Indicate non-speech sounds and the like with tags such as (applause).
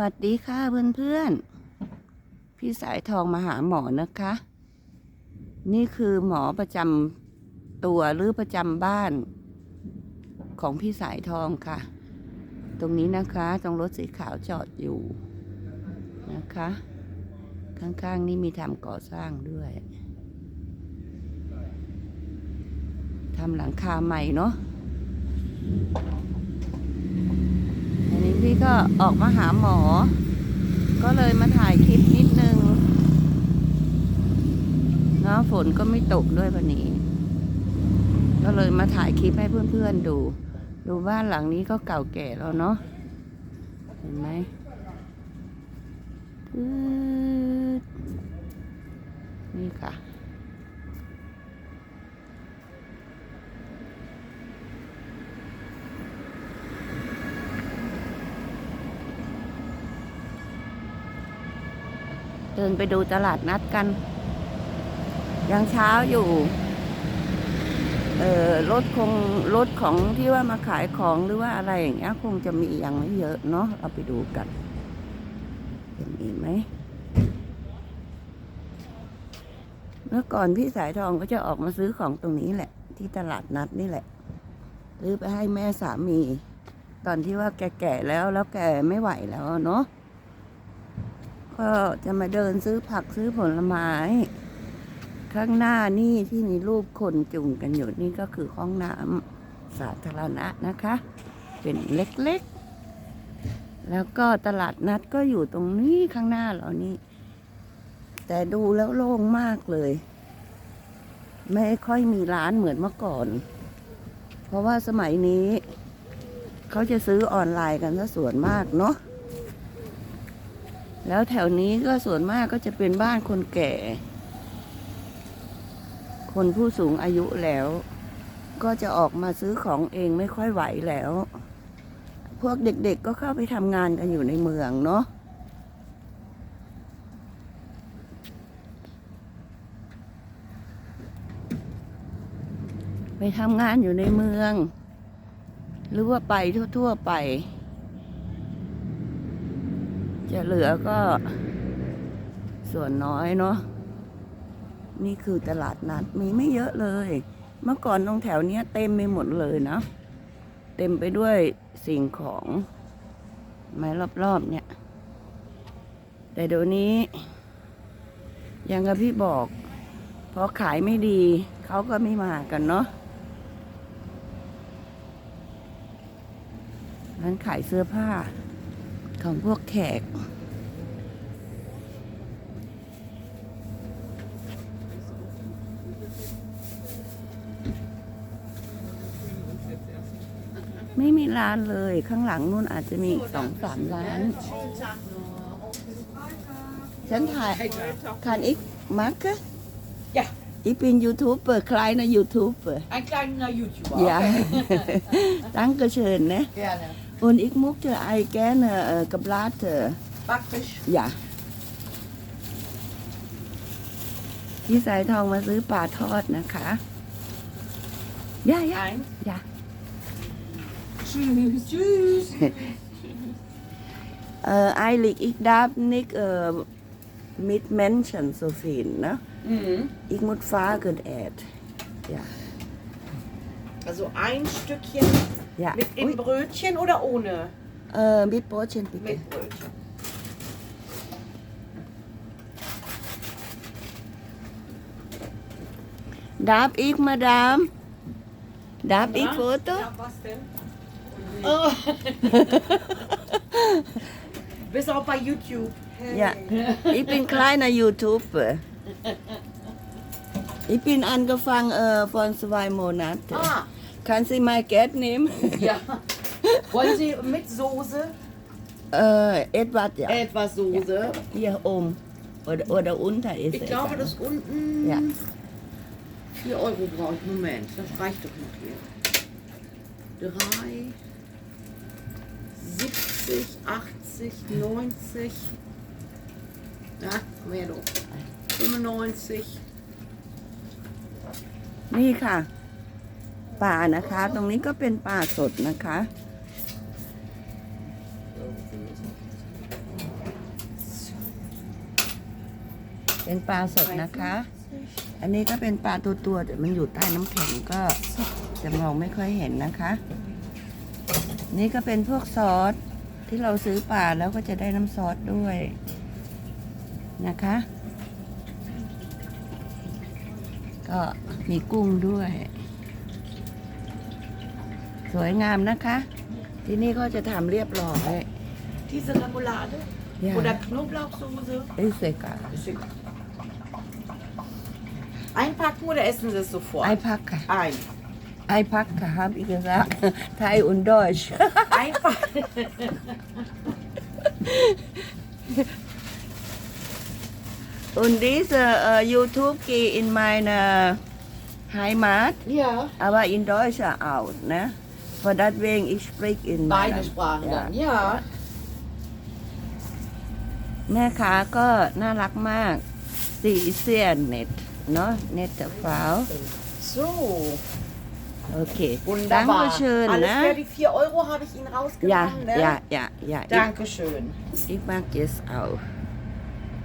วัสดีค่ะเพื่อนๆ พี่สายทองมาหาหมอนะคะ นี่คือหมอประจำตัวหรือประจำบ้าน ของพี่สายทองค่ะ ตรงนี้นะคะตรงรถสีขาวจอดอยู่นะคะ ข้างๆนี่มีทำก่อสร้างด้วยทำหลังคาใหม่เนาะ พี่ก็ออกมาหาหมอ ก็เลยมาถ่ายคลิปนิดนึงเนาะฝนก็ไม่ตกด้วยวันนี้ ก็เลยมาถ่ายคลิปให้เพื่อนๆดู ดูบ้านหลังนี้ก็เก่าแก่แล้วเนาะเห็นไหมตืดนี่ค่ะ เดินไปดูตลาดนัดกัน ยังเช้าอยู่ เออรถคงรถของที่ว่ามาขายของหรือว่าอะไรอย่างเงี้ย คงจะมียังไม่เยอะเนาะเอาไปดูกันเห็นมีไหมเมื่อก่อนพี่สายทองก็จะออกมาซื้อของตรงนี้แหละ ที่ตลาดนัดนี่แหละซื้อไปให้แม่สามี ตอนที่ว่าแก่ๆแล้วแล้วแกไม่ไหวแล้วเนาะ ก็จะมาเดินซื้อผักซื้อผลไม้ ข้างหน้านี่ที่มีรูปคนจุงกันอยู่นี่ก็คือห้องน้ำสาธารณะนะคะ เป็นเล็กๆ แล้วก็ตลาดนัดก็อยู่ตรงนี้ข้างหน้าเรานี่ แต่ดูแล้วโล่งมากเลย ไม่ค่อยมีร้านเหมือนเมื่อก่อน เพราะว่าสมัยนี้ เขาจะซื้อออนไลน์กันซะส่วนมากเนาะ แล้วแถวนี้ก็ส่วนมากก็จะเป็นบ้านคนแก่ คนผู้สูงอายุแล้ว ก็จะออกมาซื้อของเองไม่ค่อยไหวแล้ว พวกเด็กๆก็เข้าไปทำงานกันอยู่ในเมืองเนาะไปทำงานอยู่ในเมือง หรือว่าไปทั่ว ๆ ไป จะเหลือก็ส่วนน้อยเนาะนี่คือตลาดนัดมีไม่เยอะเลย เมื่อก่อนตรงแถวเนี้ยเต็มไปหมดเลยนะ เต็มไปด้วยสิ่งของไม้รอบๆเนี่ย แต่เดี๋ยวนี้ยังกับพี่บอกพอขายไม่ดีเขาก็ไม่มากันเนาะร้นขายเสื้อผ้า ของพวกแขก ไม่มีร้านเลยข้างหลังนู่นอาจจะมีอีกสองสามร้าน ฉันถ่ายคันอีกมาร์ก Ja. อีเป็นยูทูบเปิดคลายนะยูทูบเปิด Ein kleiner YouTuber. อย่าตั้งกระเชิญนะ Gerne. Und ich möchte ein gerne äh, gebratene, Backfisch. ja. พี่สายทองมาซื้อปลาทอดนะคะย่าย่า Ein. ย่า Tschüss. Tschüss. Äh, eigentlich, ich darf nicht äh, mit Menschen so viel, ne? Mhm. Ich muss fragen, Ed. Ja. Also ein Stückchen Ja. mit Ui, Brötchen oder ohne? äh, mit Brötchen bitte. Mit Brötchen. Darf ich, Madame? Darf ich. Foto? Ja, was denn? Oh. (laughs) Bist auch bei YouTube. Ja. Ich bin kleiner YouTuber. (laughs) Ich bin angefangen äh, von zwei Monaten. Ah, Kann Sie mal Geld nehmen? (laughs) ja. Wollen Sie mit Soße? Äh, etwas, ja. Etwas Soße. Hier oben. Oder, oder unter ist Ich glaube, das unten Ja. 4 Euro brauche ich. Moment, das reicht doch noch hier. 3, 70, 80, 90. Ja, mehr doch. 95. นี่ค่ะ ป่านะคะ ตรงนี้ก็เป็นป่าสดนะคะ เป็นปลาสดนะคะ อันนี้ก็เป็นปลาตัวตัวแต่มันอยู่ใต้น้ำแข็งก็จะมองไม่ค่อยเห็นนะคะ นี่ก็เป็นพวกซอสที่เราซื้อป่าแล้วก็จะได้น้ำซอสด้วยนะคะ ก็มีกุ้งด้วย สวยงามนะคะ ที่นี่ก็จะทำเรียบร้อย Diese Remoulade. Ja. Oder Knoblauchsoße. เอ้ยเสกา Ist egal. Einpacken oder essen Sie es sofort? ไอพักค่ะ Ein. ไอพักค่ะครับอีกแล้วไทยอุนดอยช Einpacken. Und diese äh, YouTube geht in meine Heimat, ja. aber in Deutsch auch, ne? Von deswegen ich spreche in meiner- Beide Sprachen Ja. dann. Ja. แม่ค้าก็น่ารักมากสีเสียนเน็ตเนาะเน็ตเดอฟาว So. โอเค Wunderbar. Dankeschön Alles นะ klar, die 4 Euro habe ich Ihnen อย่า rausgenommen. Ne? อย่าอย่าอย่า Dankeschön. ich mag es auch